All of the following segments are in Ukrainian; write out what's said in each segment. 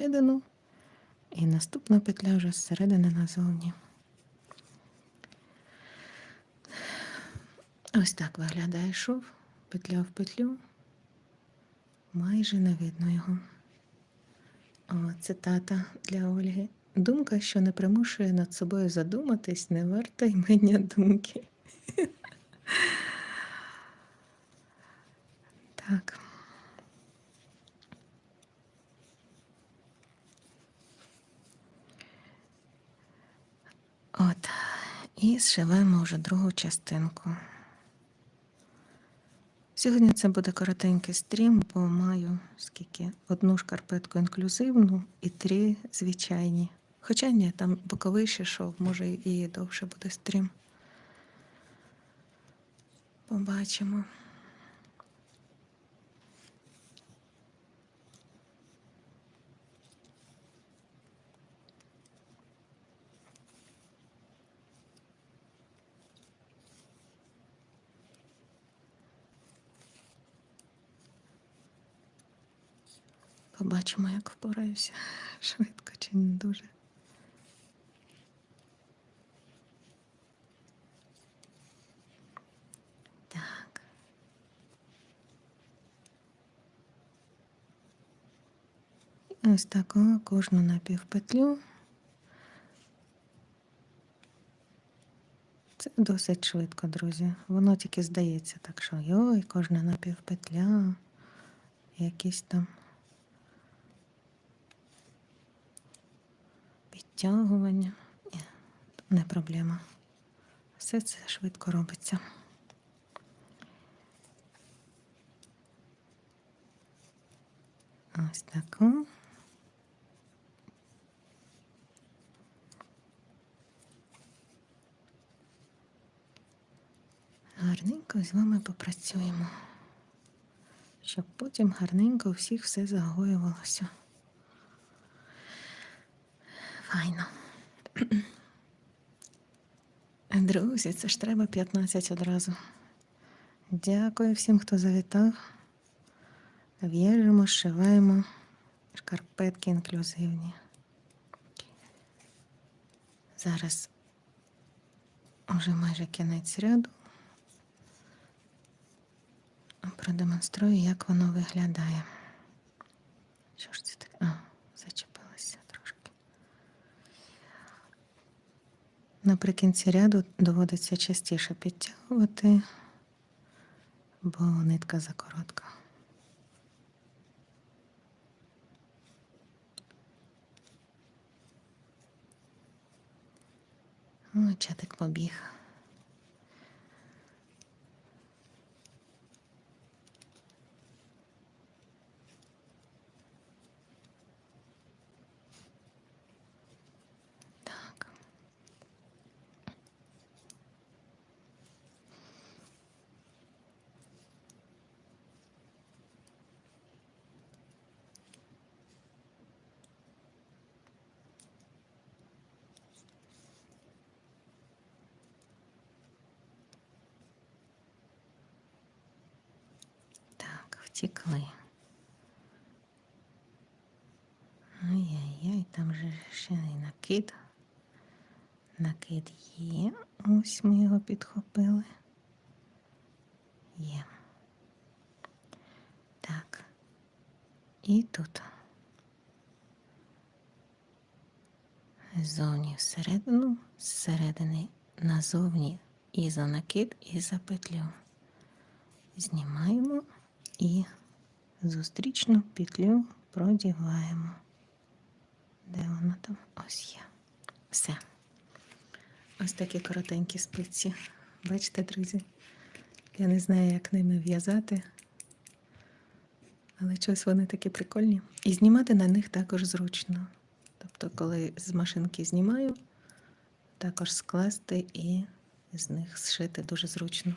всередину, і наступна петля вже зсередини назовні. Ось так виглядає шов, петля в петлю. Майже не видно його. О, цитата для Ольги. Думка, що не примушує над собою задуматись, не варта імення думки. Так. І зшиваємо вже другу частинку. Сьогодні це буде коротенький стрім, бо маю скільки одну шкарпетку інклюзивну і три звичайні. Хоча ні, там боковий ще шов, може і довше буде стрім. Побачимо. Побачимо, як впораюся. Швидко чи не дуже. Так. Ось так кожну напівпетлю. Це досить швидко, друзі. Воно тільки здається, так що йой, кожна напівпетля, якісь там. Підтягування. Не проблема. Все це швидко робиться. Ось таку. Гарненько з вами попрацюємо, щоб потім гарненько у всіх все загоювалося. Файно. Друзі, це ж треба 15 одразу. Дякую всім, хто завітав. В'яжемо, зшиваємо шкарпетки інклюзивні. Зараз вже майже кінець ряду. Продемонструю, як воно виглядає. Що ж це Наприкінці ряду доводиться частіше підтягувати, бо нитка закоротка. О, чатик побіг. Так. Так, втекли. Ай-яй-яй, там же ще накид. Накид є. Ось ми його підхопили. Є. Так. І тут. Ззовні всередину, зсередини назовні і за накид, і за петлю. Знімаємо і зустрічну петлю продіваємо. Де вона там? Ось є. Все. Ось такі коротенькі спиці. Бачите, друзі? Я не знаю, як ними в'язати, але щось вони такі прикольні. І знімати на них також зручно. Тобто, коли з машинки знімаю, також скласти і з них зшити дуже зручно.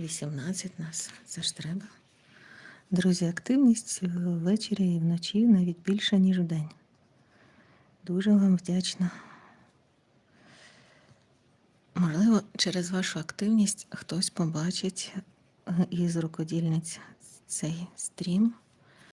18 нас, це ж треба. Друзі, активність ввечері і вночі навіть більше, ніж вдень. Дуже вам вдячна. Можливо, через вашу активність хтось побачить е, із рукодільниць цей стрім